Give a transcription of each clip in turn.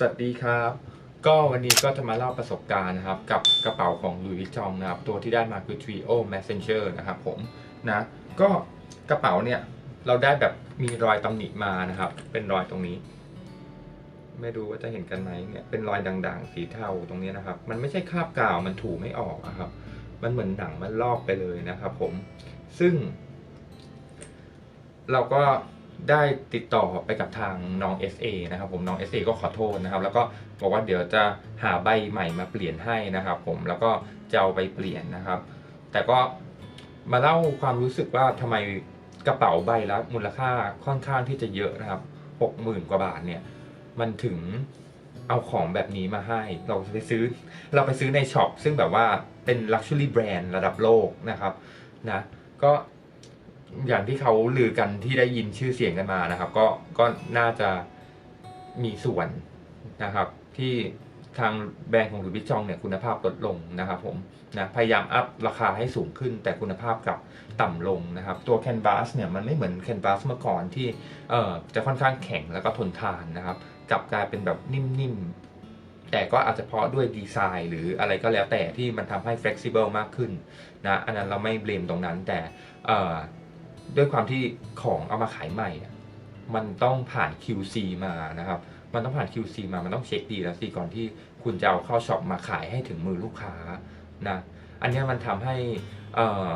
สวัสดีครับ ก็วันนี้ก็จะมาเล่าประสบการณ์นะครับ กับกระเป๋าของ Louis Vuitton นะครับ ตัวที่ได้มาคือ Trio Messenger นะครับผมนะก็กระเป๋าเนี่ยเราได้แบบมีรอยตำหนิมานะครับ เป็นรอยตรงนี้ ไม่รู้ว่าจะเห็นกันไหมเนี่ยเป็นรอยด่างๆ สีเทาตรงนี้นะครับ มันไม่ใช่คราบกาวมันถูไม่ออกอะครับ มันเหมือนหนังมันลอกไปเลยนะครับ ผมซึ่ง เราก็ ได้ติดต่อไปกับทางน้อง SA นะครับผมน้อง SA ก็ขอโทษนะครับ แล้วก็บอกว่าเดี๋ยวจะหาใบใหม่มาเปลี่ยนให้นะครับผมแล้วก็จะเอาไปเปลี่ยนนะครับ แต่ก็มาเล่าความรู้สึกว่าทำไมกระเป๋าใบละมูลค่าค่อนข้างที่จะเยอะนะครับหกหมื่นกว่าบาทเนี่ยมันถึงเอาของแบบนี้มาให้ เราไปซื้อ เราไปซื้อในช็อปซึ่งแบบว่าเป็น Luxury Brand ระดับโลกนะครับนะก็ อย่างที่เขาลือกันที่ได้ยินชื่อเสียงกันมานะครับ ก็ก็น่าจะมีส่วนนะครับ ที่ทางแบรนด์ของหลุยส์วิตตองเนี่ยคุณภาพลดลงนะครับผมนะพยายามอัพราคาให้สูงขึ้น แต่คุณภาพกลับต่ำลงนะครับ ตัวแคนวาสเนี่ยมันไม่เหมือนแคนวาสเมื่อก่อนที่เอ่อจะค่อนข้างแข็งแล้วก็ทนทานนะครับกลับกลายเป็นแบบนิ่มๆ แต่ก็อาจจะเพราะด้วยดีไซน์ หรืออะไรก็แล้วแต่ที่มันทำให้ flexible มากขึ้นนะอันนั้นเราไม่เบลมตรงนั้นแต่เอ่อ ด้วยความที่ของเอามาขายใหม่มันต้องผ่าน QC มานะครับ มันต้องผ่าน QC มา มันต้องเช็คดีแล้วสิก่อนที่คุณจะเอาเข้าช็อปมาขายให้ถึงมือลูกค้านะ อันนี้มันทำให้เอ่อ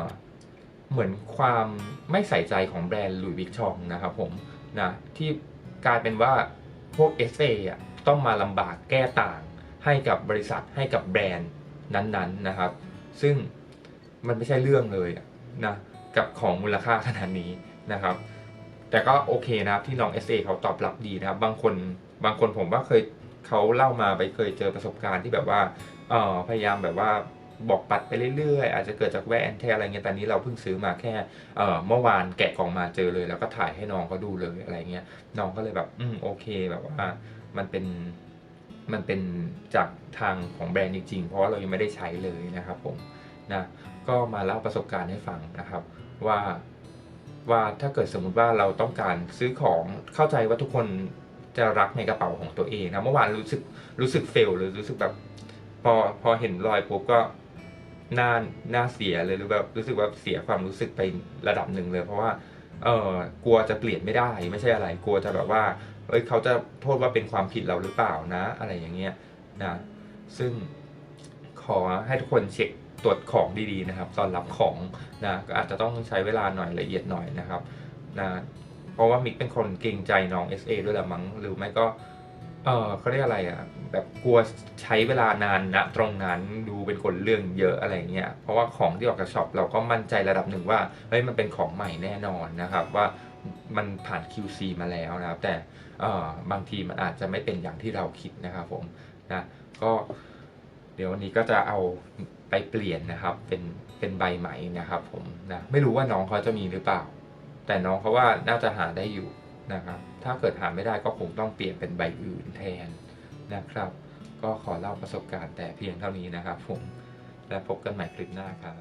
เหมือนความไม่ใส่ใจของแบรนด์หลุยส์วิกตองนะครับผมนะที่กลายเป็นว่าพวก SA อะต้องมาลำบากแก้ต่างให้กับบริษัทให้กับแบรนด์นั้นๆนะครับ ซึ่งมันไม่ใช่เรื่องเลยนะ กับของมูลค่าขนาดนี้นะครับ แต่ก็โอเคนะครับที่น้อง SA เขาตอบรับดีนะครับ บางคนบางคนผมว่าเคยเขาเล่ามาไปเคยเจอประสบการณ์ที่แบบว่าเออพยายามแบบว่าบอกปัดไปเรื่อยๆ อาจจะเกิดจากแวะแอนเทอะไรเงี้ยแต่นี้เราเพิ่งซื้อมาแค่เมื่อวานแกะกล่องมาเจอเลย แล้วก็ถ่ายให้น้องเขาดูเลยอะไรเงี้ยน้องก็เลยแบบอืมโอเคแบบว่ามันเป็นมันเป็นจากทางของแบรนด์จริงๆ เพราะว่าเรายังไม่ได้ใช้เลยนะครับผม นะก็มาเล่าประสบการณ์ให้ฟังนะครับว่าว่าถ้าเกิดสมมุติว่าเราต้องการซื้อของเข้าใจว่าทุกคนจะรักในกระเป๋าของตัวเองนะเมื่อวานรู้สึกรู้สึกเฟลหรือรู้สึกแบบพอพอเห็นรอยปุ๊บก็หน้าหน้าเสียเลยหรือแบบรู้สึกว่าเสียความรู้สึกไประดับหนึ่งเลย เพราะว่าเออกลัวจะเปลี่ยนไม่ได้ ไม่ใช่อะไรกลัวจะแบบว่าเอ้ยเขาจะโทษว่าเป็นความผิดเราหรือเปล่านะ อะไรอย่างเงี้ยนะซึ่งขอให้ทุกคนเช็ค ตรวจของดีๆนะครับ ตอนรับของนะก็อาจจะต้องใช้เวลาหน่อยละเอียดหน่อยนะครับนะเพราะว่ามิกเป็นคนเกรงใจน้อง SA ด้วยละมั้งหรือไม่ก็เออเขาเรียกอะไรอะแบบกลัวใช้เวลานานนะตรงนั้นดูเป็นคนเรื่องเยอะอะไรเงี้ยเพราะว่าของที่ออกจากช็อปเราก็มั่นใจระดับหนึ่งว่าเฮ้ยมันเป็นของใหม่แน่นอนนะครับว่ามันผ่าน QC มาแล้วนะครับ แต่เออบางทีมันอาจจะไม่เป็นอย่างที่เราคิดนะครับผมนะก็เดี๋ยววันนี้ก็จะเอา ไปเปลี่ยนนะครับ เป็นเป็นใบใหม่นะครับผมนะไม่รู้ว่าน้องเขาจะมีหรือเปล่า แต่น้องเขาว่าน่าจะหาได้อยู่นะครับ ถ้าเกิดหาไม่ได้ก็คงต้องเปลี่ยนเป็นใบอื่นแทนนะครับ ก็ขอเล่าประสบการณ์แต่เพียงเท่านี้นะครับผมและพบกันใหม่คลิปหน้าครับ